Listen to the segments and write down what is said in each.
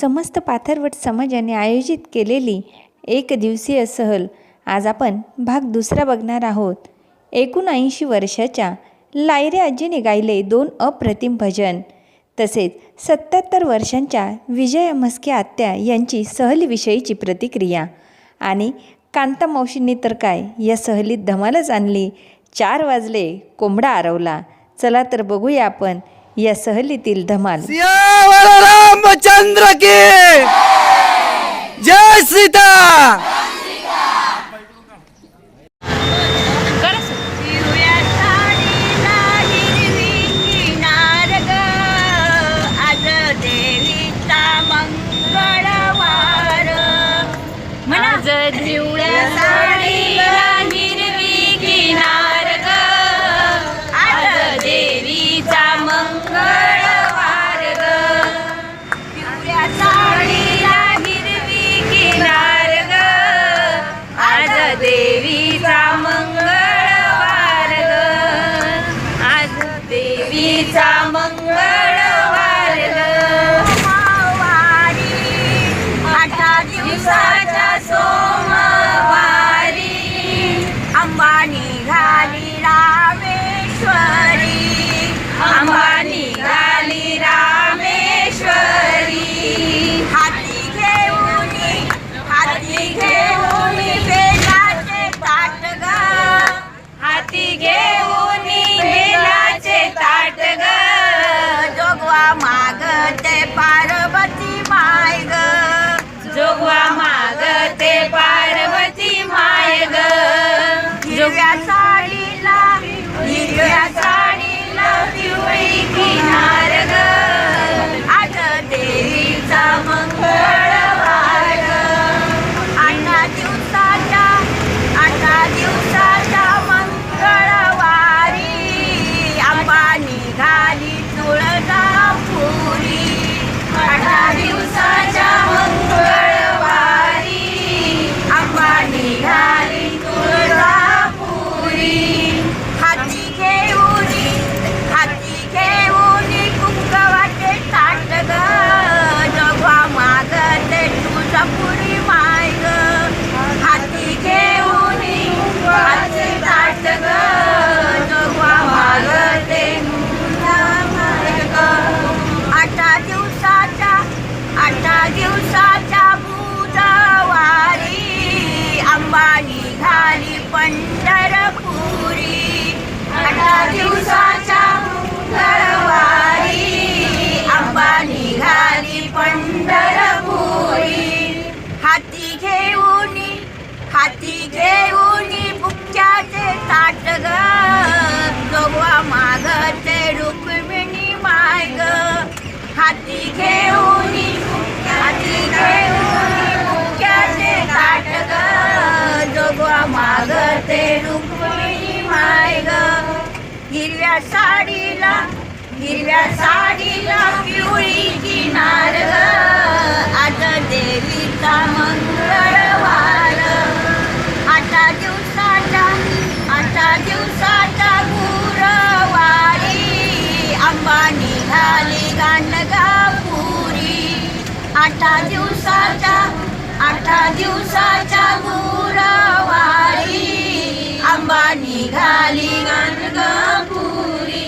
समस्त पाथरवट समाजाने आयोजित केलेली एक दिवसीय सहल आज आपण भाग दुसरा बघणार आहोत. एकोणऐंशी वर्षाच्या लायरे आजीने गायले दोन अप्रतिम भजन. तसेच सत्याहत्तर वर्षांच्या विजया म्हस्के आत्या यांची सहलीविषयीची प्रतिक्रिया. आणि कांता मावशींनी तर काय या सहलीत धमालच आणली. चार वाजले कोंबडा आरवला. चला तर बघूया आपण या सहलीतील धमाल. रामचंद्र की! हाती घेऊन हाती घेऊन मुख्याचे ताट ग. जोगवा मागते रुक्मिणी माय ग हिरव्या साडीला हिरव्या साडीला पिवळी किनार ग. आज देवीचा मंगळवार. आता दिवसाचा आता दिवस आठा दिवसाच्या आठा दिवसाच्या गुरवारी आंबा निघाली गणगपुरी.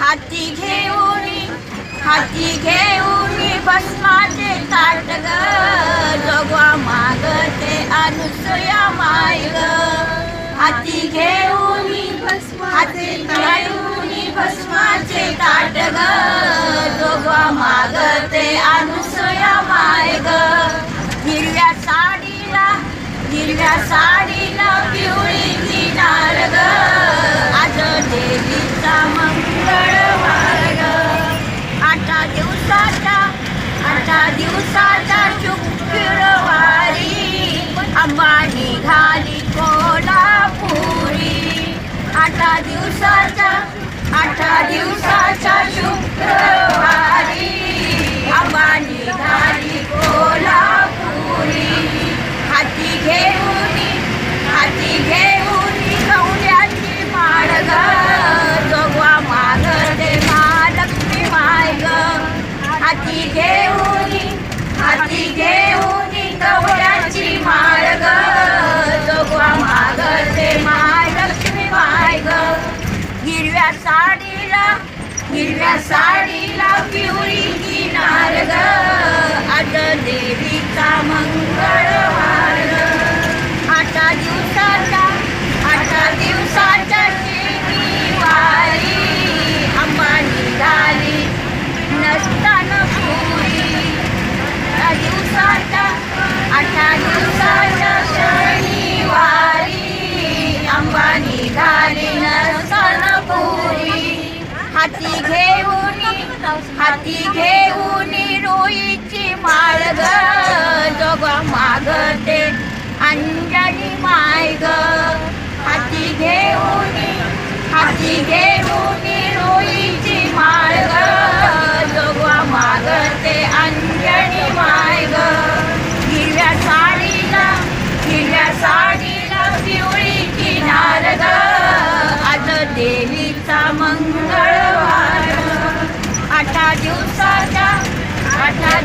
हाती घेऊन हाती घेऊन भस्माचे ताट ग. जगवा मागते अनुसया माय ग हाती घेऊन हाती घेऊन भस्माचे ताट ग. साडीला पिवळी किनार ग आज देवीचा मंगळवार ग आठा दिवसाच्या आठा दिवसाच्या शुक्रवारी. आंबा निघाली कोल्हापुरी. आठा दिवसाच्या आठा दिवसाच्या शुक्रवारी. हाती घेऊन हाती घेऊन रोईची माळ ग.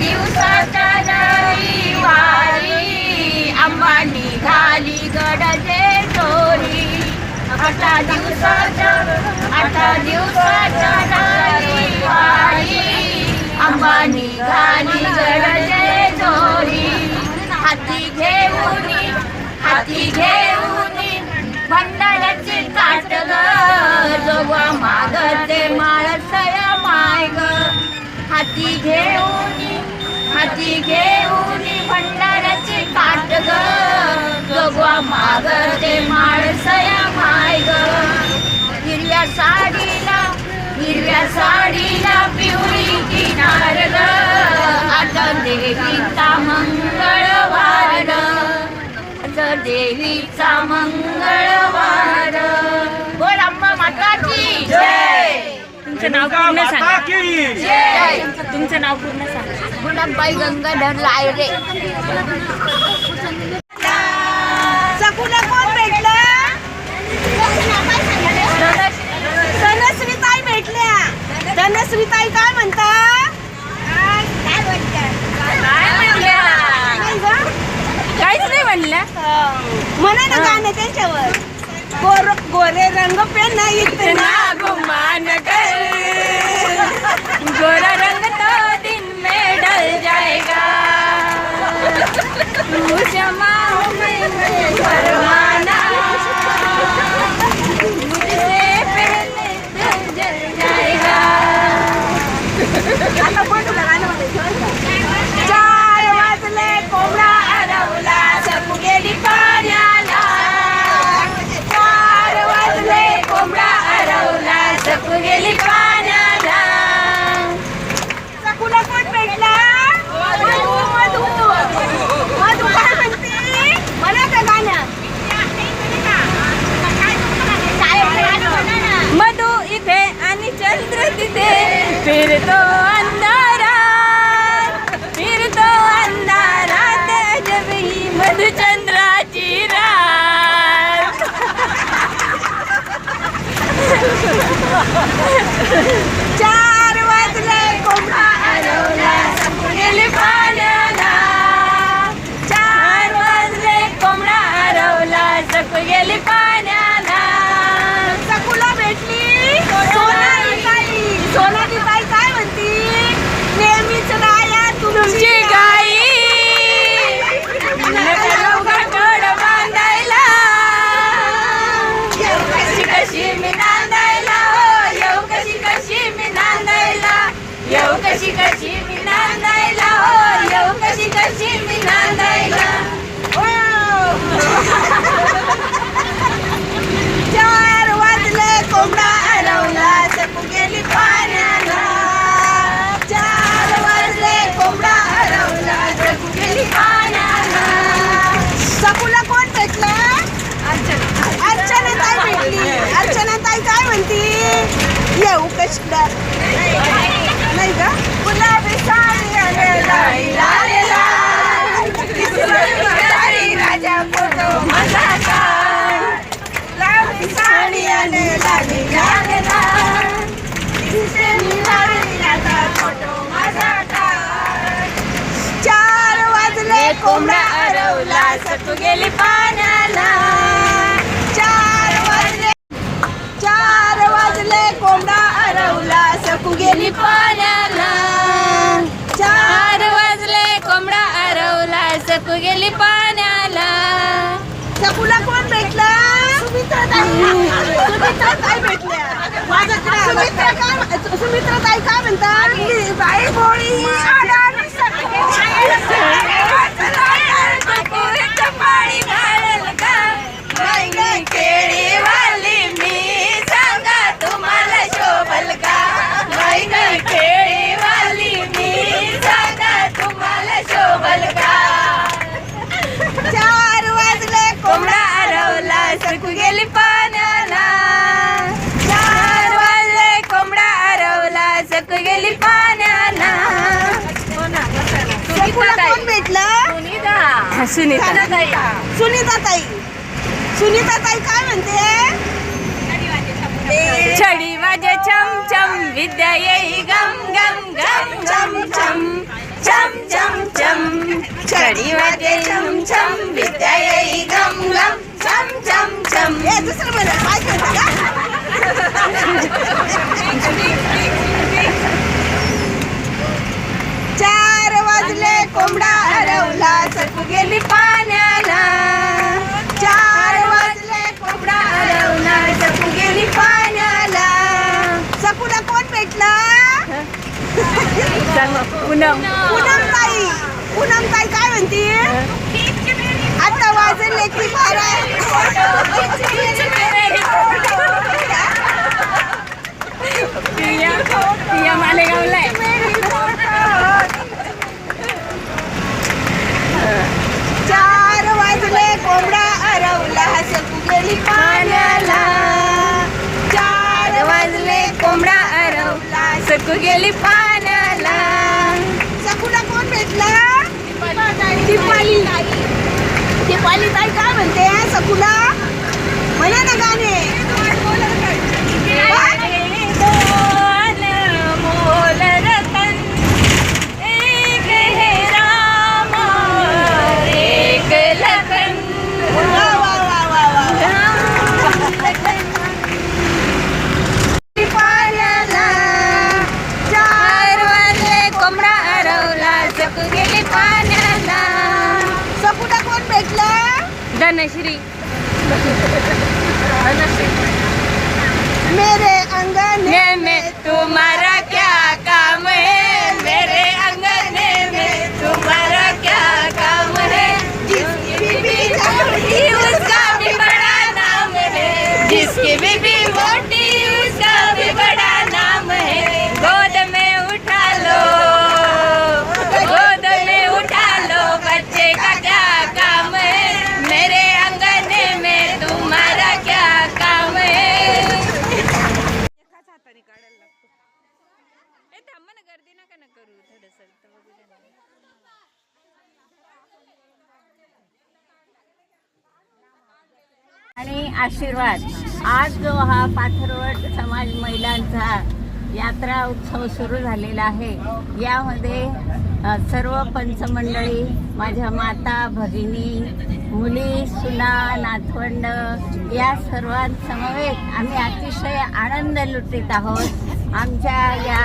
दिवसाच्या रविवारी आंबा निघाली गडजे चोरी. आठा दिवसाच्या आठा दिवसाच्या रविवारी आंबा निघाली गडजे चोरी. हाती घेऊन हाती घेऊन भंडाऱ्याचे काट ग जोगा मागते माळसया हाती घेऊन हाती घेऊन भंडाराची काट ग. जोगवा मागते माळसया माय ग. हिरव्या साडीला हिरव्या साडीला पिवळी किनार ग. आता देवीचा मंगळवार आता देवीचा मंगळवार बोल अंबा माता की जय तुमचं नाव पूर्ण सांगा. जय. तुमचं नाव पूर्ण सांगा. गुलाबबाई गंगाधर लायरे. सकुला कोण भेटला? धनश्रीताई भेटल्या. धनश्रीताई काय म्हणता? काहीच नाही म्हणल्या. म्हणा ना गाणं त्याच्यावर. गोर गोरे रंग पे नाही इतना 妈我可以可以可以吗 तिथे फिरतो अंधारात फिरतो अंधारात अजब ही मधुचंद्राची रात चार वाजले कोंबडा अडवला सकू गेली पाण्याला चार वाजले कोंबडा हरवला सक गेली पाण्याला सकुला भेटली सोनाली ताई सोनाली ताई काय म्हणती नेहमीच राया तुमची तुमची गाई नका लवकर कड बांधायला येऊ कशी कशी मी नांदायला हो येऊ कशी कशी मी नांदायला येऊ कशी कशी मी नांदायला हो येऊ कशी कशी मी नांदायला चार वाजले कोंबडा अडवला सकू गेली पाण्याला चार वाजले कोंबडा अडवला सकू गेली पाण्याला सकुला कोण भेटला अर्चना ताई भेटली अर्चना ताई काय म्हणती येऊ कशी नाही का गुलाबी साडी आणि लाली लाल लाल. साडी राजा फोटो माझा काढ. लाली साडी आणि लाली लाल लाल. तिचे मी लाली राजा फोटो माझा काढ. चार वाजले कोंबडा अडवला सतू गेली पाण्याला. चार वाजले चार वाजले कोंबडा अडवला सकू गेली पाण्याला. सुमित्रा ताई भेटल्या सुमित्रा काय सुमित्रा ताई काय म्हणतात बाई भोळी सुनीता सुनीता. ताई सुनीता ताई काय म्हणते? छडी वाजे छम छम विद्या येई गम गम गम छम छम. छम छम छम. छडी वाजे छम छम विद्या येई गम गम छम छम छम. ए दुसरं म्हणा काय म्हणते का चार वाजले कोंबडा हरवला सकू गेली पाण्याला चार वाजले कोंबडा हरवला सकू गेली पाण्याला सकूला कोण भेटला पूनम पूनम ताई पूनम ताई काय म्हणते आता वाजले की बारा प्रिया प्रिया मालेगावला आहे चार वाजले कोंबडा हरवला सकू गेली पाण्याला चार वाजले कोंबडा आरवला सकू गेली पाण्याला. सकूला कोण भेटला? दीपाली. दीपाली ताई काय म्हणते सकूला? म्हणा ना गाणे. आशीर्वाद. आज जो हा पाथरवट समाज महिलांचा यात्रा उत्सव सुरू झालेला आहे यामध्ये सर्व पंचमंडळी माझ्या माता भगिनी मुली सुना नातवंड या सर्वांसमवेत आम्ही अतिशय आनंद लुटीत आहोत. आमच्या या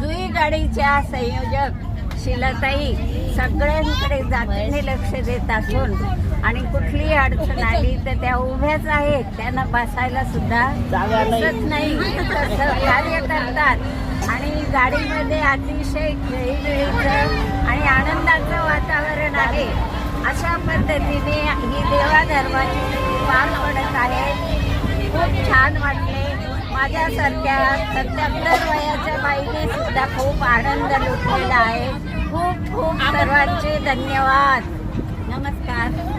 जुई गाडीच्या संयोजक शिलाताई सगळ्यांकडे जातीने लक्ष देत असून आणि कुठलीही अडचण आली तर त्या उभ्याच आहेत. त्यांना बसायला सुद्धा नाही. सहकार्य करतात. आणि गाडीमध्ये अतिशय खेळीमेळीचं आणि आनंदाचं वातावरण आहे. अशा पद्धतीने ही देवाधर्माची पार पडत आहे. खूप छान वाटले. माझ्यासारख्या सत्याहत्तर वयाच्या बाईने सुद्धा खूप आनंद लुटलेला आहे. खूप खूप सर्वांचे धन्यवाद. नमस्कार.